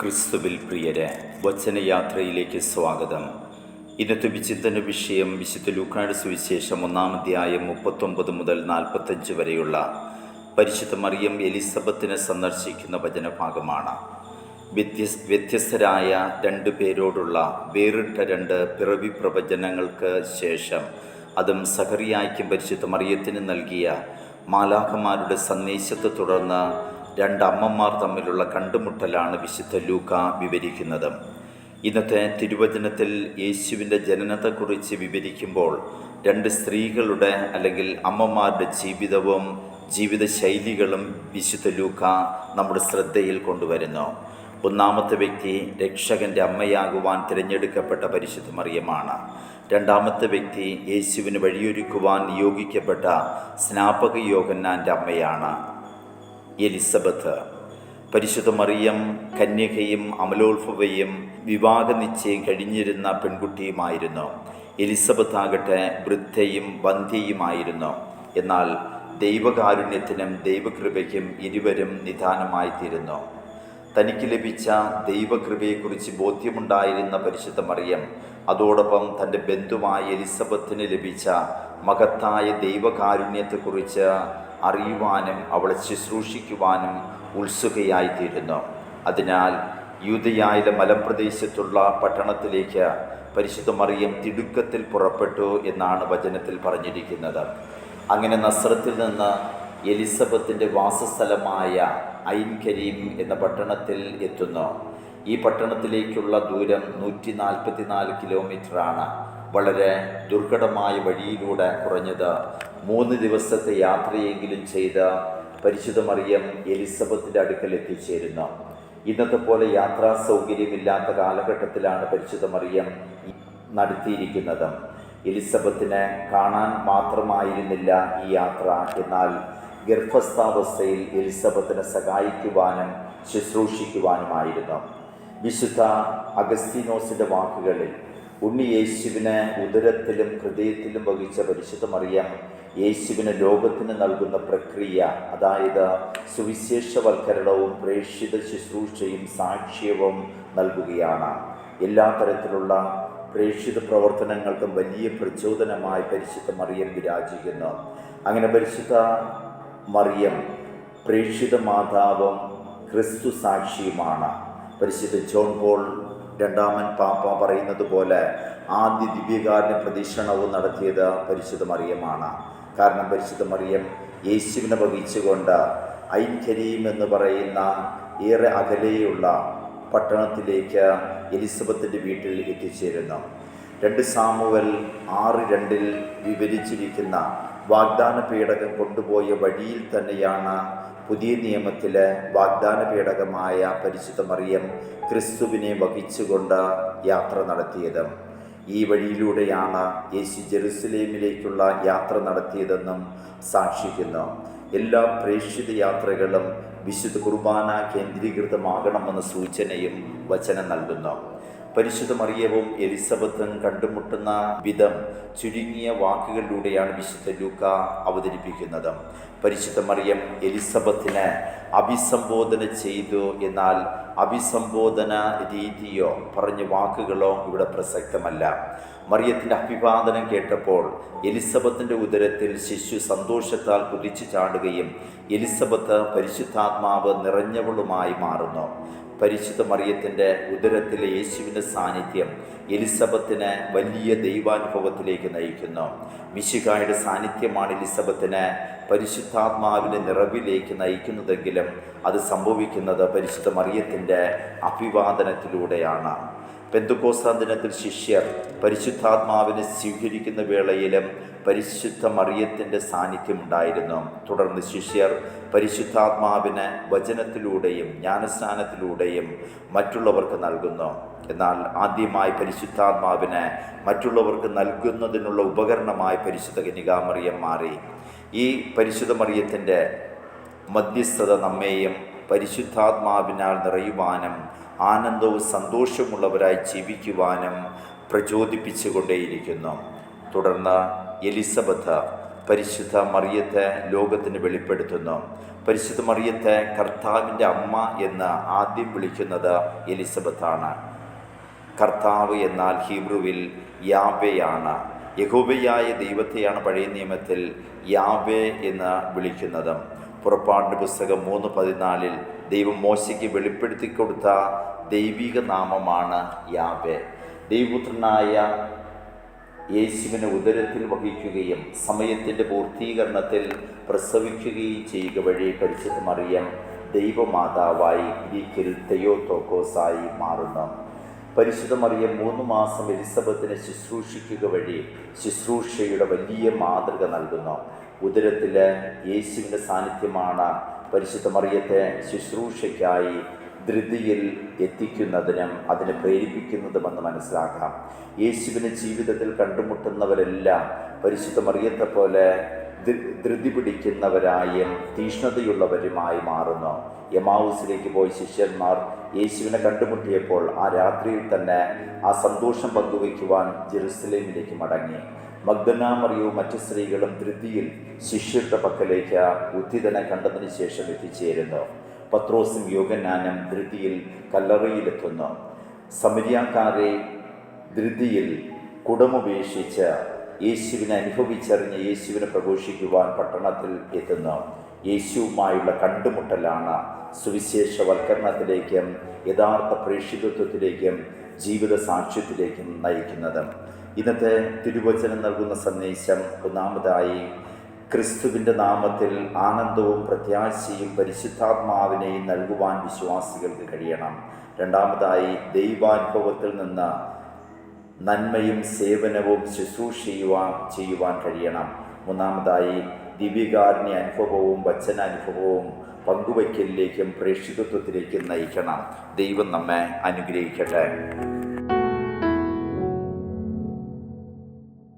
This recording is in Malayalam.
ക്രിസ്തുവിൽ പ്രിയരെ വചനയാത്രയിലേക്ക് സ്വാഗതം. ഇന്നത്തെ വിചിന്തന വിഷയം വിശുദ്ധ ലൂക്കാട് സുവിശേഷം ഒന്നാം അധ്യായം മുപ്പത്തൊമ്പത് മുതൽ നാൽപ്പത്തഞ്ച് വരെയുള്ള പരിശുദ്ധ മറിയം എലിസബത്തിനെ സന്ദർശിക്കുന്ന വചനഭാഗമാണ്. വ്യത്യസ് വ്യത്യസ്തരായ രണ്ട് പേരോടുള്ള വേറിട്ട രണ്ട് പിറവി പ്രവചനങ്ങൾക്ക് ശേഷം അതും സഹറിയായ്ക്കും പരിശുദ്ധ മറിയത്തിന് നൽകിയ മാലാഖമാരുടെ സന്ദേശത്തെ തുടർന്ന് രണ്ട് അമ്മമാർ തമ്മിലുള്ള കണ്ടുമുട്ടലാണ് വിശുദ്ധ ലൂക്ക വിവരിക്കുന്നത്. ഇന്നത്തെ തിരുവചനത്തിൽ യേശുവിന്റെ ജനനത്തെക്കുറിച്ച് വിവരിക്കുമ്പോൾ രണ്ട് സ്ത്രീകളുടെ അല്ലെങ്കിൽ അമ്മമാരുടെ ജീവിതവും ജീവിതശൈലികളും വിശുദ്ധ ലൂക്ക നമ്മുടെ ശ്രദ്ധയിൽ കൊണ്ടുവരുന്നു. ഒന്നാമത്തെ വ്യക്തി രക്ഷകന്റെ അമ്മയാകുവാൻ തിരഞ്ഞെടുക്കപ്പെട്ട പരിശുദ്ധ മറിയമാണ്. രണ്ടാമത്തെ വ്യക്തി യേശുവിന് വഴിയൊരുക്കുവാൻ നിയോഗിക്കപ്പെട്ട സ്നാപക യോഗന്നാന്റെ അമ്മയാണ്. എലിസബത്ത്. പരിശുദ്ധ മറിയം കന്യകയും അമലോത്ഭവയും വിവാഹ നിശ്ചയം കഴിഞ്ഞിരുന്ന പെൺകുട്ടിയുമായിരുന്നു. എലിസബത്ത് ആകട്ടെ വൃദ്ധയും വന്ധ്യയുമായിരുന്നു. എന്നാൽ ദൈവകാരുണ്യത്തിനും ദൈവകൃപയ്ക്കും ഇരുവരും നിധാനമായിത്തീരുന്നു. തനിക്ക് ലഭിച്ച ദൈവകൃപയെക്കുറിച്ച് ബോധ്യമുണ്ടായിരുന്ന പരിശുദ്ധ മറിയം അതോടൊപ്പം തന്റെ ബന്ധുവായ എലിസബത്തിന് ലഭിച്ച മഹത്തായ ദൈവകാരുണ്യത്തെക്കുറിച്ച് അറിയുവാനും അവളെ ശുശ്രൂഷിക്കുവാനും ഉത്സുകയായിത്തീരുന്നു. അതിനാൽ യൂതയായിലെ മലപ്രദേശത്തുള്ള പട്ടണത്തിലേക്ക് പരിശുദ്ധ മറിയം തിടുക്കത്തിൽ പുറപ്പെട്ടു എന്നാണ് വചനത്തിൽ പറഞ്ഞിരിക്കുന്നത്. അങ്ങനെ നസ്രത്തിൽ നിന്ന് എലിസബത്തിന്റെ വാസസ്ഥലമായ ഐൻ കരീം എന്ന പട്ടണത്തിൽ എത്തുന്നു. ഈ പട്ടണത്തിലേക്കുള്ള ദൂരം നൂറ്റി നാൽപ്പത്തി നാല് കിലോമീറ്ററാണ്. വളരെ ദുർഘടമായ വഴിയിലൂടെ കുറഞ്ഞത് മൂന്ന് ദിവസത്തെ യാത്രയെങ്കിലും ചെയ്ത പരിശുദ്ധ മറിയം എലിസബത്തിന്റെ അടുക്കൽ എത്തിച്ചേരുന്നു. ഇന്നത്തെ പോലെ യാത്രാ സൗകര്യമില്ലാത്ത കാലഘട്ടത്തിലാണ് പരിശുദ്ധ മറിയം നടത്തിയിരിക്കുന്നത്. എലിസബത്തിനെ കാണാൻ മാത്രമായിരുന്നില്ല ഈ യാത്ര. എന്നാൽ ഗർഭസ്ഥാവസ്ഥയിൽ എലിസബത്തിനെ സഹായിക്കുവാനും ശുശ്രൂഷിക്കുവാനുമായിരുന്നു. വിശുദ്ധ അഗസ്തീനോസിന്റെ വാക്കുകളിൽ ഉണ്ണി യേശുവിനെ ഉദരത്തിലും ഹൃദയത്തിലും വഹിച്ച പരിശുദ്ധ മറിയം യേശുവിന് ലോകത്തിന് നൽകുന്ന പ്രക്രിയ അതായത് സുവിശേഷവൽക്കരണവും പ്രേക്ഷിത ശുശ്രൂഷയും സാക്ഷ്യവും നൽകുകയാണ്. എല്ലാ തരത്തിലുള്ള പ്രേക്ഷിത പ്രവർത്തനങ്ങൾക്കും വലിയ പ്രചോദനമായി പരിശുദ്ധ മറിയം വിരാജിക്കുന്നു. അങ്ങനെ പരിശുദ്ധ മറിയം പ്രേക്ഷിത മാതാവും ക്രിസ്തു സാക്ഷിയുമാണ്. പരിശുദ്ധ ജോൺ പോൾ രണ്ടാമൻ പാപ്പ പറയുന്നത് പോലെ ആദ്യ ദിവ്യകാരന് പ്രദക്ഷിണവും നടത്തിയത് പരിശുദ്ധ മറിയമാണ്. കാരണം പരിശുദ്ധ മറിയം യേശുവിനെ വഹിച്ചുകൊണ്ട് ഐൻ എന്ന് പറയുന്ന ഏറെ അകലെയുള്ള പട്ടണത്തിലേക്ക് എലിസബത്തിന്റെ വീട്ടിൽ എത്തിച്ചേരുന്നു. രണ്ട് സാമുവൽ ആറ് രണ്ടിൽ വിവരിച്ചിരിക്കുന്ന വാഗ്ദാന പീഡകം കൊണ്ടുപോയ വഴിയിൽ തന്നെയാണ് പുതിയ നിയമത്തിലെ വാഗ്ദാന പേടകമായ പരിശുദ്ധ മറിയം ക്രിസ്തുവിനെ വഹിച്ചുകൊണ്ട് യാത്ര നടത്തിയത്. ഈ വഴിയിലൂടെയാണ് യേശു ജെറുസലേമിലേക്കുള്ള യാത്ര നടത്തിയതെന്നും സാക്ഷിക്കുന്നു. എല്ലാ പ്രേക്ഷിത യാത്രകളും വിശുദ്ധ കുർബാന കേന്ദ്രീകൃതമാകണമെന്ന സൂചനയും വചനം നൽകുന്നു. പരിശുദ്ധ മറിയവും എലിസബത്തും കണ്ടുമുട്ടുന്ന വിധം ചുരുങ്ങിയ വാക്കുകളിലൂടെയാണ് വിശുദ്ധ ലൂക്ക അവതരിപ്പിക്കുന്നത്. പരിശുദ്ധ മറിയം എലിസബത്തിനെ അഭിസംബോധന ചെയ്തു എന്നാൽ അഭിസംബോധന രീതിയോ പറഞ്ഞ വാക്കുകളോ ഇവിടെ പ്രസക്തമല്ല. മറിയത്തിന്റെ അഭിവാദനം കേട്ടപ്പോൾ എലിസബത്തിന്റെ ഉദരത്തിൽ ശിശു സന്തോഷത്താൽ കുതിച്ചു ചാടുകയും എലിസബത്ത് പരിശുദ്ധാത്മാവ് നിറഞ്ഞവളുമായി മാറുന്നു. പരിശുദ്ധ മറിയത്തിന്റെ ഉദരത്തിലെ യേശുവിന്റെ സാന്നിധ്യം എലിസബത്തിനെ വലിയ ദൈവാനുഭവത്തിലേക്ക് നയിക്കുന്നു. മിശികായുടെ സാന്നിധ്യമാണ് എലിസബത്തിനെ പരിശുദ്ധാത്മാവിന്റെ നിറവിലേക്ക് നയിക്കുന്നതെങ്കിലും അത് സംഭവിക്കുന്നത് പരിശുദ്ധ മറിയത്തിന്റെ അഭിവാദനത്തിലൂടെയാണ്. പെന്തുക്കോസ്താൻ ദിനത്തിൽ ശിഷ്യർ പരിശുദ്ധാത്മാവിനെ സ്വീകരിക്കുന്ന വേളയിലും പരിശുദ്ധ മറിയത്തിന്റെ സാന്നിധ്യമുണ്ടായിരുന്നു. തുടർന്ന് ശിഷ്യർ പരിശുദ്ധാത്മാവിനെ വചനത്തിലൂടെയും ജ്ഞാനസ്നാനത്തിലൂടെയും മറ്റുള്ളവർക്ക് നൽകുന്നു. എന്നാൽ ആദ്യമായി പരിശുദ്ധാത്മാവിനെ മറ്റുള്ളവർക്ക് നൽകുന്നതിനുള്ള ഉപകരണമായി പരിശുദ്ധ കനികാമറിയം മാറി. ഈ പരിശുദ്ധ മറിയത്തിന്റെ മധ്യസ്ഥത നമ്മെയും പരിശുദ്ധാത്മാവിനാൽ നിറയുവാനും ആനന്ദവും സന്തോഷമുള്ളവരായി ജീവിക്കുവാനും പ്രചോദിപ്പിച്ചുകൊണ്ടേയിരിക്കുന്നു. തുടർന്ന് എലിസബത്ത് പരിശുദ്ധ മറിയത്തെ ലോകത്തിന് വെളിപ്പെടുത്തുന്നു. പരിശുദ്ധ മറിയത്തെ കർത്താവിന്റെ അമ്മ എന്ന് ആദ്യം വിളിക്കുന്നത് എലിസബത്താണ്. കർത്താവ് എന്നാൽ ഹീബ്രുവിൽ യാബയാണ് യഹോബയായ ദൈവത്തെയാണ് പഴയ നിയമത്തിൽ യാബെ എന്ന് വിളിക്കുന്നത്. പുറപ്പാടിന്റെ പുസ്തകം മൂന്ന് പതിനാലിൽ ദൈവം മോശയ്ക്ക് വെളിപ്പെടുത്തി കൊടുത്ത ദൈവിക നാമമാണ് യാബെ ദൈവപുത്രനായ യേശുവിനെ ഉദരത്തിൽ വഹിക്കുകയും സമയത്തിന്റെ പൂർത്തീകരണത്തിൽ പ്രസവിക്കുകയും ചെയ്യുക വഴി പരിശുദ്ധ മറിയം ദൈവമാതാവായി ഗ്രീക്കിൽ തെയോത്തോക്കോസായി മാറുന്നു. പരിശുദ്ധ മറിയം മൂന്ന് മാസം എലിസബത്തിനെ ശുശ്രൂഷിക്കുക വഴി ശുശ്രൂഷയുടെ വലിയ മാതൃക നൽകുന്നു. ഉദരത്തിലെ യേശുവിന്റെ സാന്നിധ്യമാണ് പരിശുദ്ധ മറിയത്തെ ശുശ്രൂഷയ്ക്കായി ധൃതിയിൽ എത്തിക്കുന്നതിനും അതിനെ പ്രേരിപ്പിക്കുന്നതുമെന്ന് മനസ്സിലാക്കാം. യേശുവിനെ ജീവിതത്തിൽ കണ്ടുമുട്ടുന്നവരെല്ലാം പരിശുദ്ധ മറിയത്തെ പോലെ ധൃതി പിടിക്കുന്നവരായും തീഷ്ണതയുള്ളവരുമായി മാറുന്നു. യമാവൂസിലേക്ക് പോയി ശിഷ്യന്മാർ യേശുവിനെ കണ്ടുമുട്ടിയപ്പോൾ ആ രാത്രിയിൽ തന്നെ ആ സന്തോഷം പങ്കുവയ്ക്കുവാൻ ജെറുസലേമിലേക്ക് മടങ്ങി. മഗ്ദനാമറിയവും മറ്റ് സ്ത്രീകളും ധൃതിയിൽ ശിഷ്യരുടെ പക്കലേക്ക് ഉദ്ധിതനെ കണ്ടതിന് ശേഷം എത്തിച്ചേരുന്നു. പത്രോസും യോഗനാനം ധൃതിയിൽ കല്ലറയിലെത്തുന്നു. സമരിയാക്കാരെ ധൃതിയിൽ കുടമുപേക്ഷിച്ച് യേശുവിനെ അനുഭവിച്ചറിഞ്ഞ് യേശുവിനെ പ്രഘോഷിക്കുവാൻ പട്ടണത്തിൽ എത്തുന്നു. യേശുവുമായുള്ള കണ്ടുമുട്ടലാണ് സുവിശേഷവൽക്കരണത്തിലേക്കും യഥാർത്ഥ പ്രേക്ഷിതത്വത്തിലേക്കും ജീവിത സാക്ഷ്യത്തിലേക്കും നയിക്കുന്നത്. ഇന്നത്തെ തിരുവചനം നൽകുന്ന സന്ദേശം ഒന്നാമതായി ക്രിസ്തുവിന്റെ നാമത്തിൽ ആനന്ദവും പ്രത്യാശയും പരിശുദ്ധാത്മാവിനെയും നൽകുവാൻ വിശ്വാസികൾക്ക് കഴിയണം. രണ്ടാമതായി ദൈവാനുഭവത്തിൽ നിന്ന് നന്മയും സേവനവും ശുശ്രൂഷ ചെയ്യുവാൻ കഴിയണം. മൂന്നാമതായി ദിവ്യകാരുണ്യ അനുഭവവും വചനാനുഭവവും പങ്കുവയ്ക്കലിലേക്കും പ്രേക്ഷിതത്വത്തിലേക്കും നയിക്കണം. ദൈവം നമ്മെ അനുഗ്രഹിക്കട്ടെ.